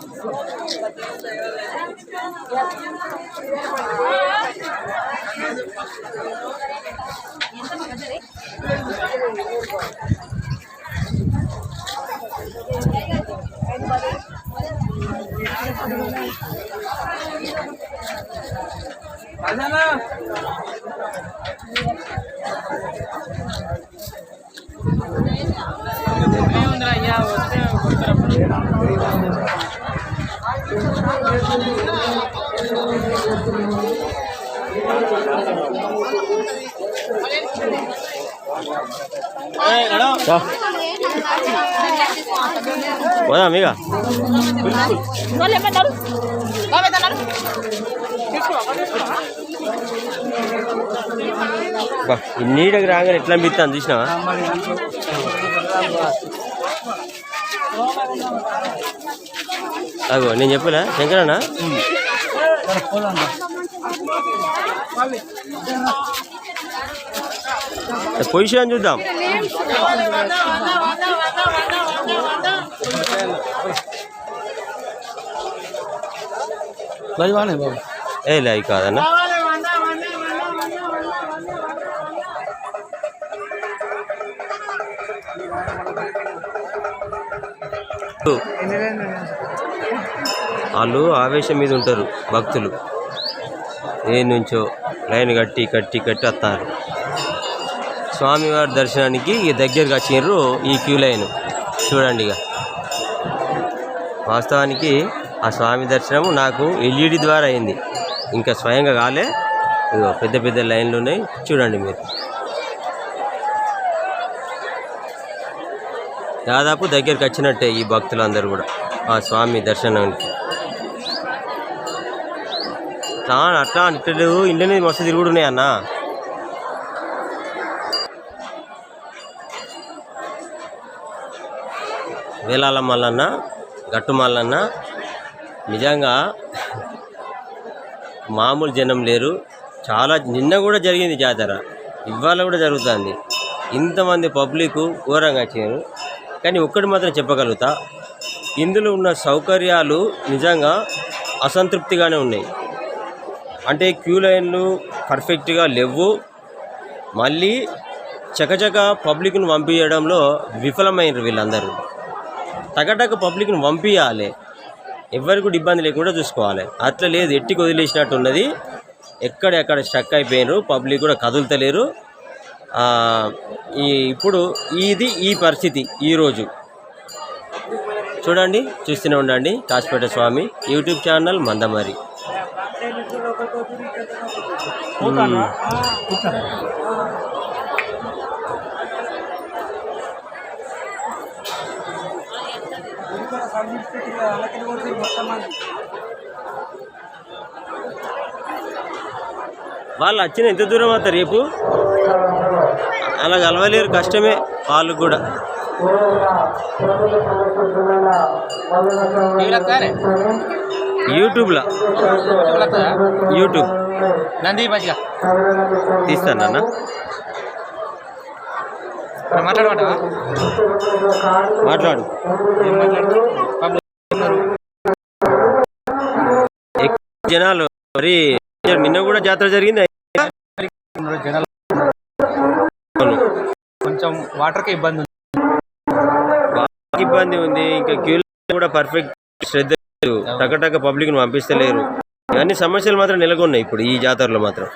పోదాం ఇక అయ్యా వస్తే బాబేదన్నారు బా, ఈ నీడకి రాగానే ఎట్లా అనిపిస్తాను చూసినావా? అగో నేను చెప్పలే శంకరన్నా పొజిషన్ చూద్దాం. ఏ లే అవి కాదన్నా. వాళ్ళు ఆవేశం మీద ఉంటారు భక్తులు. ఏ నుంచో లైన్ కట్టి కట్టి కట్టి వస్తారు. స్వామివారి దర్శనానికి ఇక దగ్గరకు వచ్చిండ్రు ఈ క్యూ లైన్. చూడండి ఇక. వాస్తవానికి ఆ స్వామి దర్శనం నాకు ఎల్ఈడి ద్వారా అయింది. ఇంకా స్వయంగా కాలే. పెద్ద పెద్ద లైన్లు ఉన్నాయి. చూడండి మీరు. దాదాపు దగ్గరికి వచ్చినట్టే ఈ భక్తులందరూ కూడా. ఆ స్వామి దర్శనానికి తాను అట్లా ఇట్లు ఇండియన్ మస్తు తిరుగుడు ఉన్నాయి అన్న. వేలాల మల్లన్న గట్టు మల్లన్న నిజంగా మామూలు జనం లేరు. చాలా నిన్న కూడా జరిగింది జాతర. ఇవాళ కూడా జరుగుతుంది. ఇంతమంది పబ్లిక్ ఘోరంగా వచ్చారు. కానీ ఒక్కటి మాత్రం చెప్పగలుగుతా. ఇందులో ఉన్న సౌకర్యాలు నిజంగా అసంతృప్తిగానే ఉన్నాయి. అంటే క్యూ లైన్లు పర్ఫెక్ట్గా లేవు. మళ్ళీ చకచక పబ్లిక్ను పంపించడంలో విఫలమైనరు వీళ్ళందరూ. తగటక పబ్లిక్ను పంపించాలి. ఎవరికి కూడా ఇబ్బంది లేకుండా చూసుకోవాలి. అట్లా లేదు ఎట్టికి వదిలేసినట్టు ఉన్నది ఎక్కడెక్కడ స్టక్ అయిపోయినారు పబ్లిక్ కూడా కదులుతలేరు. ఈ ఇప్పుడు ఇది ఈ పరిస్థితి ఈరోజు. చూడండి చూస్తూనే ఉండండి. Kasipet Swamy YouTube channel Mandamarri. వాళ్ళు వచ్చిన ఎంత దూరం అవుతారు రేపు? అలా కలవలేరు కష్టమే వాళ్ళు కూడా. యూట్యూబ్లో. యూట్యూబ్. నంది మంచిగా. తీస్తాను అన్న మాట్లాడమంటావా? మాట్లాడు. ఎక్కువ జనాలు మరి నిన్న కూడా జాతర జరిగింది. జనాలు. కొంచెం వాటర్కి ఇబ్బంది ఉంది. ఇబ్బంది ఉంది. ఇంకా క్యూలో కూడా పర్ఫెక్ట్ శ్రద్ధ లేదు. టకటక పబ్లిక్ను పంపిస్తలేరు. అన్ని సమస్యలు మాత్రం నెలకొన్నాయి ఇప్పుడు ఈ జాతరలో మాత్రం.